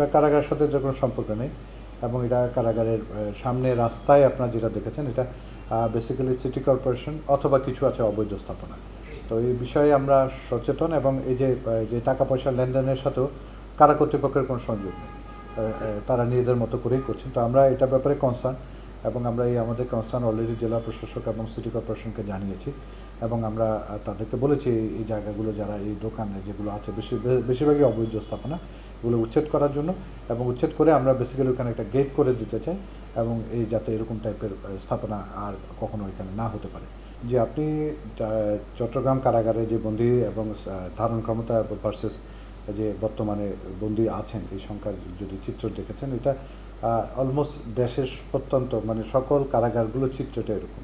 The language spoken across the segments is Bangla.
এটা কারাগারের সাথে যে কোনো সম্পর্ক নেই এবং এটা কারাগারের সামনে রাস্তায় আপনারা যেটা দেখেছেন এটা বেসিক্যালি সিটি কর্পোরেশন অথবা কিছু আছে অবৈধ স্থাপনা। তো এই বিষয়ে আমরা সচেতন এবং এই যে যে টাকা পয়সা লেনদেনের সাথেও কারা কর্তৃপক্ষের কোনো সংযোগ নেই। তারা নিজেদের মতো করেই করছেন। তো আমরা এটা ব্যাপারে কনসার্ন এবং আমরা এই আমাদের কনসার্ন অলরেডি জেলা প্রশাসক এবং সিটি কর্পোরেশনকে জানিয়েছি এবং আমরা তাদেরকে বলেছি এই- জায়গাগুলো যারা এই দোকানে যেগুলো আছে, বেশি বেশিরভাগই অবৈধ স্থাপনা, এগুলো উচ্ছেদ করার জন্য এবং উচ্ছেদ করে আমরা বেসিক্যালি ওখানে একটা গেট করে দিতে চাই এবং এই যাতে এরকম টাইপের স্থাপনা আর কখনো এখানে না হতে পারে। যে আপনি চট্টগ্রাম কারাগারে যে বন্দি এবং ধারণ ক্ষমতা ভার্সেস যে বর্তমানে বন্দি আছেন, এই সংখ্যার যদি চিত্র দেখেছেন, এটা অলমোস্ট দেশের প্রত্যন্ত মানে সকল কারাগারগুলো চিত্রটা এরকম।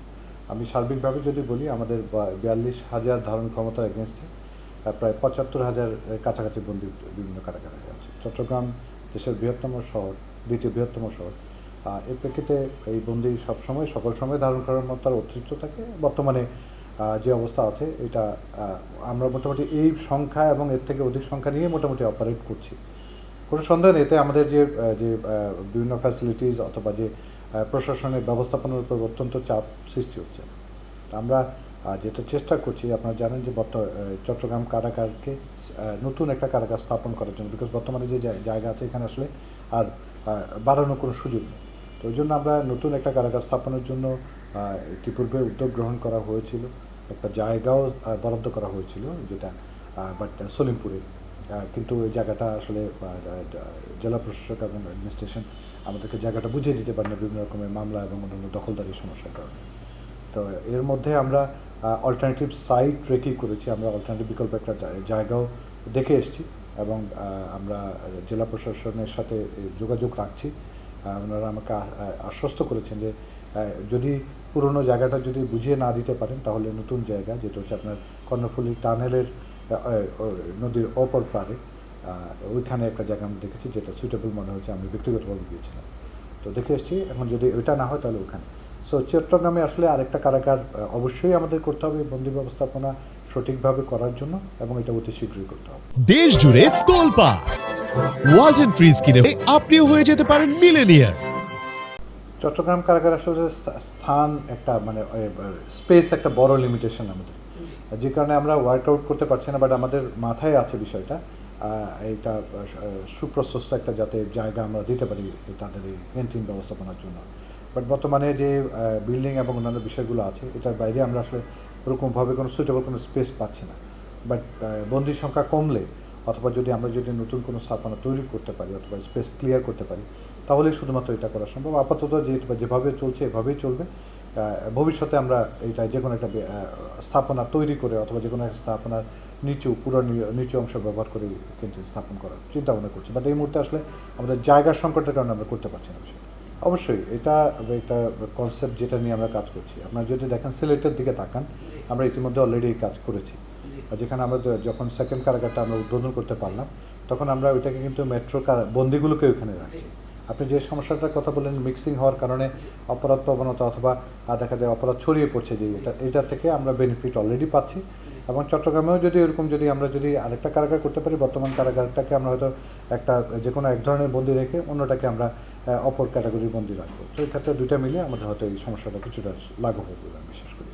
আমি সার্বিকভাবে যদি বলি, আমাদের বিয়াল্লিশ হাজার ধারণ ক্ষমতার এগেনস্টে প্রায় পঁচাত্তর হাজার কাছাকাছি বন্দি বিভিন্ন কারাগারে আছে। চট্টগ্রাম দেশের বৃহত্তম শহর, দ্বিতীয় বৃহত্তম শহর। এর প্রেক্ষিতে এই বন্দি সবসময়, সকল সময় ধারণ করার মতো তার অতিরিক্ত থাকে। বর্তমানে যে অবস্থা আছে, এটা আমরা মোটামুটি এই সংখ্যা এবং এর থেকে অধিক সংখ্যা নিয়ে মোটামুটি অপারেট করছি। কোনো সন্দেহ নেই। এতে আমাদের যে যে বিভিন্ন ফ্যাসিলিটিস অথবা যে প্রশাসনের ব্যবস্থাপনার উপর অত্যন্ত চাপ সৃষ্টি হচ্ছে। আমরা যেটা চেষ্টা করছি, আপনারা জানেন যে চট্টগ্রাম কারাগারকে নতুন একটা কারাগার স্থাপন করার জন্য বিকজ বর্তমানে যে জায়গা আছে এখানে আসলে আর বাড়ানোর কোনো সুযোগ নেই। তো ওই জন্য আমরা নতুন একটা কারাগার স্থাপনের জন্য ইতিপূর্বে উদ্যোগ গ্রহণ করা হয়েছিল। একটা জায়গাও বরাদ্দ করা হয়েছিল, যেটা বাট সলিমপুরে। কিন্তু ওই জায়গাটা আসলে জেলা প্রশাসক এবং অ্যাডমিনিস্ট্রেশন আমাদেরকে জায়গাটা বুঝিয়ে দিতে পারে না বিভিন্ন রকমের মামলা এবং অন্যান্য দখলদারির সমস্যার কারণে। তো এর মধ্যে আমরা অল্টারনেটিভ সাইট রেখেই করেছি, আমরা অল্টারনেটিভ বিকল্প একটা জায়গাও দেখে এসেছি এবং আমরা জেলা প্রশাসনের সাথে যোগাযোগ রাখছি। ওনারা আমাকে আশ্বস্ত করেছেন যে যদি পুরনো জায়গাটা যদি বুঝিয়ে না দিতে পারেন, তাহলে নতুন জায়গা, যেটা হচ্ছে আপনার কর্ণফুলী টানেলের নদীর অপর পারে ওইখানে একটা জায়গা আমি দেখেছি যেটা সুইটেবল মনে হচ্ছে আমি ব্যক্তিগতভাবে গিয়েছিলাম। তো দেখে এসেছি এখন যদি ওইটা না হয় তাহলে ওখানে। সো চট্টগ্রামে আসলে আরেকটা কারাগার অবশ্যই আমাদের করতে হবে বন্দি ব্যবস্থাপনা সঠিকভাবে করার জন্য এবং এটা অতি শীঘ্রই করতে হবে। দেশ জুড়ে তোলপা ওয়ালটন ফ্রিজ কিনে আপনিও হয়ে যেতে পারেন মিলেনিয়ার। চট্টগ্রাম কারাগার আসলে স্থান একটা মানে স্পেস একটা বড় লিমিটেশন আমাদের। যে কারণে আমরা ওয়ার্কআউট করতে পারছি না বাট আমাদের মাথায় আছে বিষয়টা। এইটা সুপ্রশস্ত একটা যাতে জায়গা আমরা দিতে পারি তাদের এই ক্যান্টিন ব্যবস্থাপনার জন্য। বাট বর্তমানে যে বিল্ডিং এবং অন্যান্য বিষয়গুলো আছে, এটার বাইরে আমরা আসলে ওরকমভাবে কোনো সুইটেবল কোনো স্পেস পাচ্ছি না। বাট বন্দির সংখ্যা কমলে অথবা যদি আমরা যদি নতুন কোনো স্থাপনা তৈরি করতে পারি অথবা স্পেস ক্লিয়ার করতে পারি তাহলে শুধুমাত্র এটা করা সম্ভব। আপাতত যেভাবে চলছে এভাবেই চলবে। ভবিষ্যতে আমরা এটা যে কোনো একটা স্থাপনা তৈরি করে অথবা যে কোনো একটা স্থাপনার নিচু পুরো নিচু অংশ ব্যবহার করে কিন্তু স্থাপন করার চিন্তা ভাবনা করছি। বাট এই মুহূর্তে আসলে আমাদের জায়গার সংকটের কারণে আমরা করতে পারছি না বিষয়টা। অবশ্যই এটা একটা কনসেপ্ট যেটা নিয়ে আমরা কাজ করছি। আপনারা যদি দেখেন সিলেটের দিকে তাকান আমরা ইতিমধ্যে অলরেডি এই কাজ করেছি। আর যেখানে আমরা যখন সেকেন্ড কারাগারটা আমরা উদ্বোধন করতে পারলাম তখন আমরা ওইটাকে কিন্তু মেট্রো কার বন্দিগুলোকে ওইখানে রাখছি। আপনি যে সমস্যাটার কথা বললেন মিক্সিং হওয়ার কারণে অপরাধ প্রবণতা অথবা দেখা যায় অপরাধ ছড়িয়ে পড়ছে যে এটা এটা থেকে আমরা বেনিফিট অলরেডি পাচ্ছি। এবং চট্টগ্রামেও যদি এরকম যদি আমরা যদি আরেকটা কারাগার করতে পারি, বর্তমান কারাগারটাকে আমরা হয়তো একটা যে কোনো এক ধরনের বন্দি রেখে অন্যটাকে আমরা অপর ক্যাটাগরির বন্দি রাখব। তো এই ক্ষেত্রে দুইটা মিলে আমাদের হয়তো এই সমস্যাটা কিছুটা লাঘব হবে বলে আমি বিশ্বাস করি।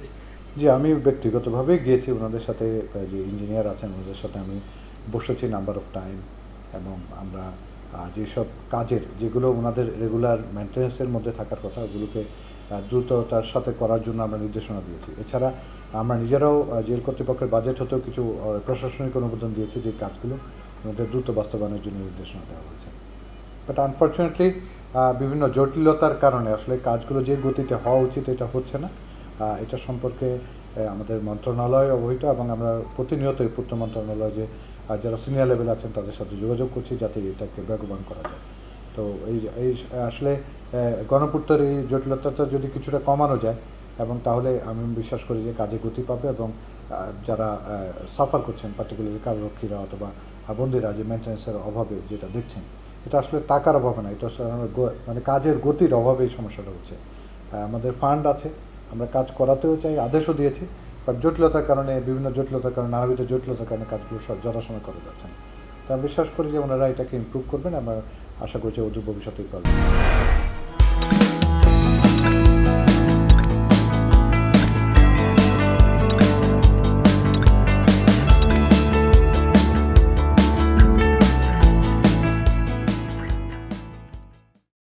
জি আমি ব্যক্তিগতভাবে গিয়েছি, ওনাদের সাথে যে ইঞ্জিনিয়ার আছেন, ওনাদের সাথে আমি বসেছি নাম্বার অফ টাইম এবং আমরা যেসব কাজের, যেগুলো ওনাদের রেগুলার মেনটেন্যান্সের মধ্যে থাকার কথা, ওগুলোকে দ্রুততার সাথে করার জন্য আমরা নির্দেশনা দিয়েছি। এছাড়া আমরা নিজেরাও জেল কর্তৃপক্ষের বাজেট হতেও কিছু প্রশাসনিক অনুমোদন দিয়েছি যে কাজগুলো ওনাদের দ্রুত বাস্তবায়নের জন্য নির্দেশনা দেওয়া হয়েছে। বাট আনফর্চুনেটলি বিভিন্ন জটিলতার কারণে আসলে কাজগুলো যে গতিতে হওয়া উচিত এটা হচ্ছে না। এটা সম্পর্কে আমাদের মন্ত্রণালয় অবহিত এবং আমরা প্রতিনিয়তই পূর্ত মন্ত্রণালয় যে আহ, যারা সিনিয়র লেভেল আছেন তাদের সাথে যোগাযোগ করছি যাতে এটাকে বেগবান করা যায়। তো এই এই আসলে গণপূর্তের এই জটিলতাটা যদি কিছুটা কমানো যায় এবং তাহলে আমি বিশ্বাস করি যে কাজে গতি পাবে এবং যারা সাফার করছেন পার্টিকুলারলি কাররক্ষীরা অথবা বন্দিরা যে মেনটেন্যান্সের অভাবে যেটা দেখছেন এটা আসলে টাকার অভাবে না এটা আসলে মানে কাজের গতির অভাবে এই সমস্যাটা হচ্ছে। আমাদের ফান্ড আছে আমরা কাজ করাতেও চাই আদেশও দিয়েছি বাট জটিলতার কারণে, বিভিন্ন জটিলতার কারণে, নানাবিধ জটিলতার কারণে কাজগুলো সব যথাসময় করা যাচ্ছে না তা আমি বিশ্বাস করি যে ওনারা এটাকে ইম্প্রুভ করবেন। আমরা আশা করছি ওদের ভবিষ্যতেই করবেন